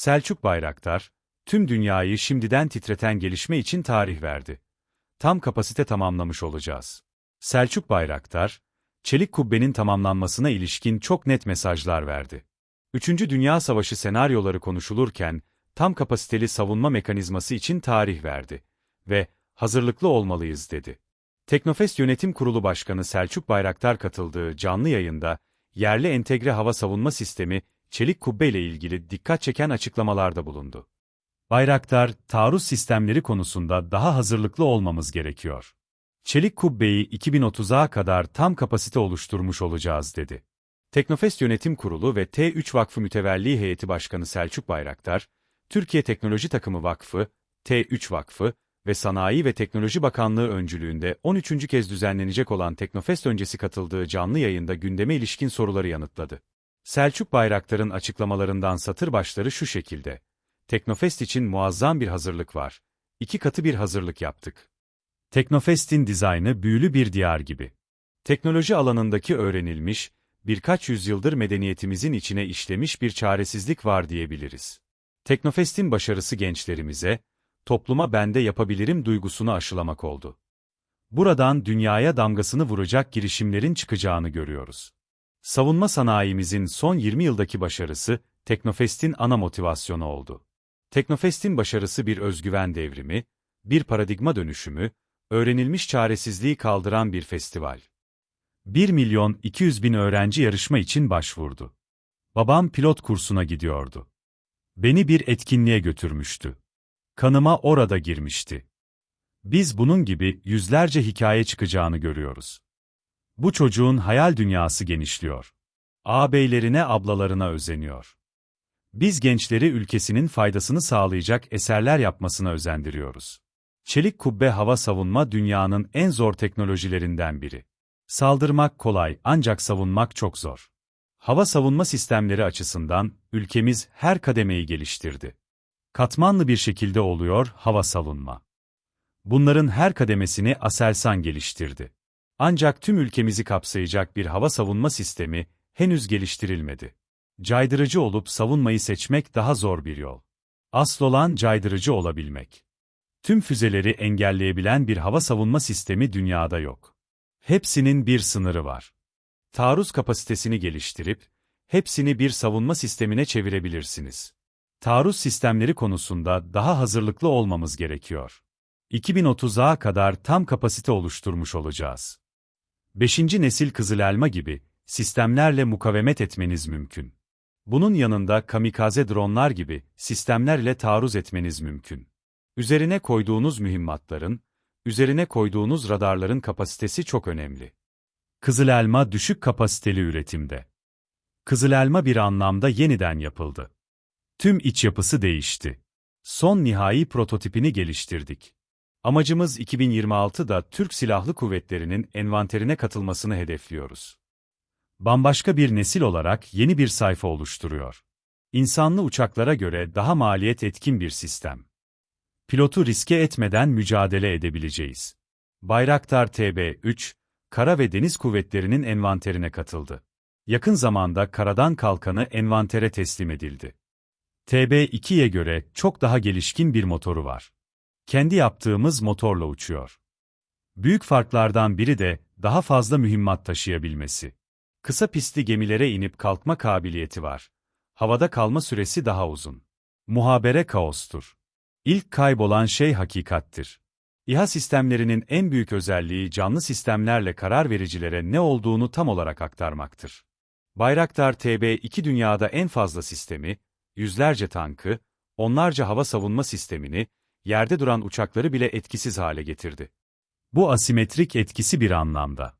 Selçuk Bayraktar, tüm dünyayı şimdiden titreten gelişme için tarih verdi. Tam kapasite tamamlamış olacağız. Selçuk Bayraktar, Çelik Kubbe'nin tamamlanmasına ilişkin çok net mesajlar verdi. Üçüncü Dünya Savaşı senaryoları konuşulurken, tam kapasiteli savunma mekanizması için tarih verdi ve hazırlıklı olmalıyız dedi. Teknofest Yönetim Kurulu Başkanı Selçuk Bayraktar katıldığı canlı yayında, yerli entegre hava savunma sistemi, çelik kubbe ile ilgili dikkat çeken açıklamalarda bulundu. Bayraktar, taarruz sistemleri konusunda daha hazırlıklı olmamız gerekiyor. Çelik kubbeyi 2030'a kadar tam kapasite oluşturmuş olacağız dedi. Teknofest Yönetim Kurulu ve T3 Vakfı Mütevelli Heyeti Başkanı Selçuk Bayraktar, Türkiye Teknoloji Takımı Vakfı, T3 Vakfı ve Sanayi ve Teknoloji Bakanlığı öncülüğünde 13. kez düzenlenecek olan Teknofest öncesi katıldığı canlı yayında gündeme ilişkin soruları yanıtladı. Selçuk Bayraktar'ın açıklamalarından satır başları şu şekilde. Teknofest için muazzam bir hazırlık var. İki katı bir hazırlık yaptık. Teknofest'in dizaynı büyülü bir diyar gibi. Teknoloji alanındaki öğrenilmiş, birkaç yüzyıldır medeniyetimizin içine işlemiş bir çaresizlik var diyebiliriz. Teknofest'in başarısı gençlerimize, topluma bende yapabilirim duygusunu aşılamak oldu. Buradan dünyaya damgasını vuracak girişimlerin çıkacağını görüyoruz. Savunma sanayimizin son 20 yıldaki başarısı, Teknofest'in ana motivasyonu oldu. Teknofest'in başarısı bir özgüven devrimi, bir paradigma dönüşümü, öğrenilmiş çaresizliği kaldıran bir festival. 1 milyon 200 bin öğrenci yarışma için başvurdu. Babam pilot kursuna gidiyordu. Beni bir etkinliğe götürmüştü. Kanıma orada girmişti. Biz bunun gibi yüzlerce hikaye çıkacağını görüyoruz. Bu çocuğun hayal dünyası genişliyor. Ağabeylerine ablalarına özeniyor. Biz gençleri ülkesinin faydasını sağlayacak eserler yapmasına özendiriyoruz. Çelik kubbe hava savunma dünyanın en zor teknolojilerinden biri. Saldırmak kolay ancak savunmak çok zor. Hava savunma sistemleri açısından ülkemiz her kademeyi geliştirdi. Katmanlı bir şekilde oluyor hava savunma. Bunların her kademesini Aselsan geliştirdi. Ancak tüm ülkemizi kapsayacak bir hava savunma sistemi henüz geliştirilmedi. Caydırıcı olup savunmayı seçmek daha zor bir yol. Asıl olan caydırıcı olabilmek. Tüm füzeleri engelleyebilen bir hava savunma sistemi dünyada yok. Hepsinin bir sınırı var. Taarruz kapasitesini geliştirip, hepsini bir savunma sistemine çevirebilirsiniz. Taarruz sistemleri konusunda daha hazırlıklı olmamız gerekiyor. 2030'a kadar tam kapasite oluşturmuş olacağız. 5. nesil Kızıl gibi sistemlerle mukavemet etmeniz mümkün. Bunun yanında kamikaze dronlar gibi sistemlerle taarruz etmeniz mümkün. Üzerine koyduğunuz mühimmatların, üzerine koyduğunuz radarların kapasitesi çok önemli. Kızıl düşük kapasiteli üretimde. Kızıl bir anlamda yeniden yapıldı. Tüm iç yapısı değişti. Son nihai prototipini geliştirdik. Amacımız 2026'da Türk Silahlı Kuvvetleri'nin envanterine katılmasını hedefliyoruz. Bambaşka bir nesil olarak yeni bir sayfa oluşturuyor. İnsanlı uçaklara göre daha maliyet etkin bir sistem. Pilotu riske etmeden mücadele edebileceğiz. Bayraktar TB3, Kara ve Deniz Kuvvetleri'nin envanterine katıldı. Yakın zamanda karadan kalkanı envantere teslim edildi. TB2'ye göre çok daha gelişkin bir motoru var. Kendi yaptığımız motorla uçuyor. Büyük farklardan biri de daha fazla mühimmat taşıyabilmesi. Kısa pistli gemilere inip kalkma kabiliyeti var. Havada kalma süresi daha uzun. Muhabere kaostur. İlk kaybolan şey hakikattir. İHA sistemlerinin en büyük özelliği canlı sistemlerle karar vericilere ne olduğunu tam olarak aktarmaktır. Bayraktar TB2 dünyada en fazla sistemi, yüzlerce tankı, onlarca hava savunma sistemini, yerde duran uçakları bile etkisiz hale getirdi. Bu asimetrik etkisi bir anlamda.